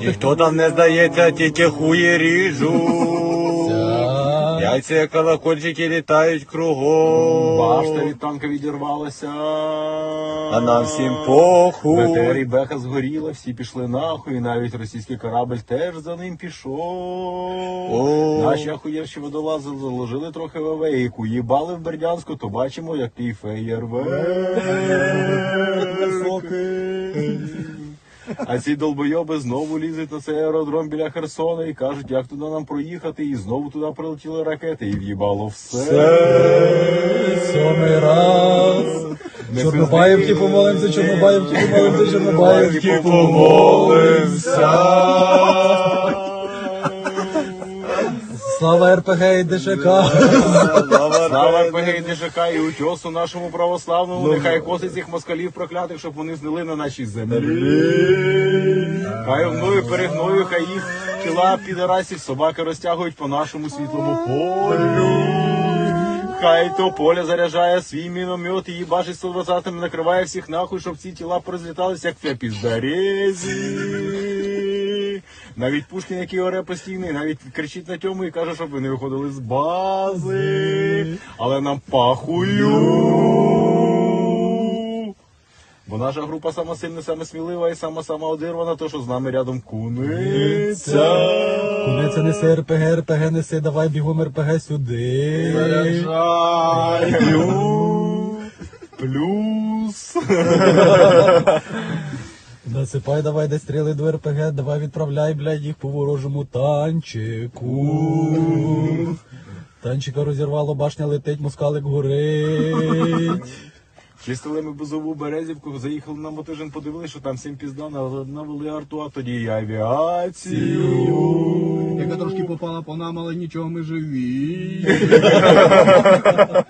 Ніхто там не здається, тільки хує ріжуть. Яйця колокольчики літають кругом. Башта від танка відірвалася. А нам всім похуй. БТР Беха згоріла, всі пішли нахуй, і навіть російський корабль теж за ним пішов. Наші ахуєрші водолази заложили трохи ВВ, і куїбали в Бердянську, то бачимо, який високий. А ці долбойоби знову лізуть на цей аеродром біля Херсона і кажуть, як туди нам проїхати, і знову туди прилетіли ракети, і в'їбало все. Сьомий раз. Чорнобаївки помолимося, Чорнобаївки помолимося, Чорнобаївки помолимося. Слава РПГ і ДШК. Слава і ДЖК і утьосу нашому православному, нехай косить цих москалів проклятих, щоб вони знили на нашій землі. Хай мною перегною, хай їх тіла підарасів собаки розтягують по нашому світлому полю. Хай то поле заряджає свій міномет і їбашить 120 накриває всіх нахуй, щоб ці тіла порозліталися, як в піздарезі. Навіть Пушкін, який оре постійний, навіть кричить на тьому і каже, щоб вони виходили з бази. Але нам пахую. Бо наша група сама сильна, сама смілива і сама сама одирвана, то що з нами рядом куниця. Кунеться несе РПГ, РПГ несе, давай бігом РПГ сюди. Заряджаю. Плюс. Насипай, давай де стріли до РПГ, давай відправляй, блядь, їх по ворожому танчику. Танчика розірвало, башня летить, москалик горить. Чистили ми бузову березівку, заїхали на мотижин, подивилися, що там всім пізда, навели арту, а тоді і авіацію. Яка трошки попала по нам, але нічого ми живі.